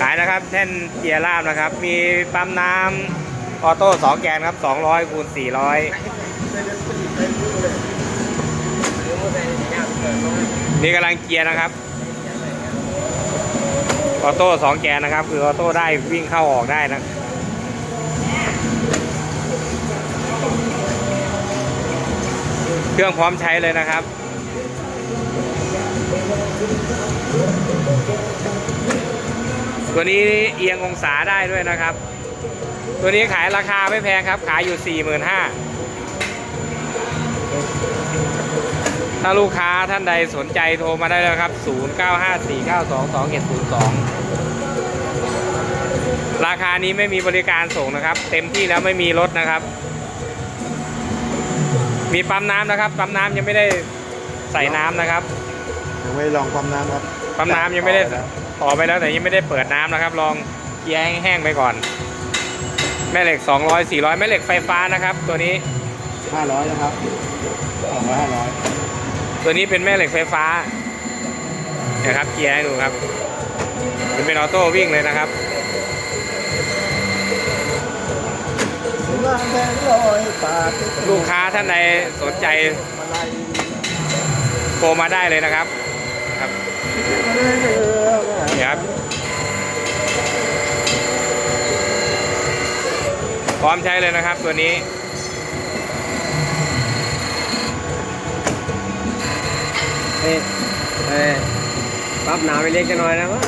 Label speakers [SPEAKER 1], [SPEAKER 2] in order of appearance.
[SPEAKER 1] ขายนะครับแท่นเกียร์ลาบนะครับ มีปั๊มน้ำออโต้สองแกนครับ200คูณ400นี่กำลังเกียร์นะครับออโต้สองแกนนะครับ คือออโต้ได้วิ่งเข้าออกได้นะเครื่องพร้อมใช้เลยนะครับ ตัวนี้เอียงองศาได้ด้วยนะครับ ตัวนี้ขายราคาไม่แพงครับ ขายอยู่ 45,000ถ้าลูกค้าท่านใดสนใจโทรมาได้เลยครับ 0954922702 ราคานี้ไม่มีบริการส่งนะครับ เต็มที่แล้วไม่มีรถนะครับ มีปั๊มน้ำนะครับ ปั๊มน้ำยังไม่ได้ใส่น้ำนะครับ
[SPEAKER 2] ยังไม่ลองความน้ำครับ
[SPEAKER 1] ปั๊มน้ำยังไม่ได้ ต่อไปแล้วแต่ยังไม่ได้เปิดน้ำนะครับ ลองเกียร์ให้แห้งไปก่อน แม่เหล็ก 200 400 แม่เหล็กไฟฟ้านะครับ ตัวนี้
[SPEAKER 2] ห้าร้อยนะครับสองร้อยห้าร้อย
[SPEAKER 1] ตัวนี้เป็นแม่เหล็กไฟฟ้านะครับเกียร์ให้ดูครับมันเป็นออโต้วิ่งเลยนะครับ
[SPEAKER 2] มาแบงค์ร้อยปาก
[SPEAKER 1] ลูกค้าท่านใดสนใจ
[SPEAKER 2] มาไล่
[SPEAKER 1] โทรมาได้เลยนะครับครับ
[SPEAKER 2] เรื่อยๆ
[SPEAKER 1] นี่ครับ พร้อมใช้เลยนะครับตัวนี้
[SPEAKER 3] เฮ้ยเฮ้ยปั๊บหนาไปเล็กจะหน่อยนะวะ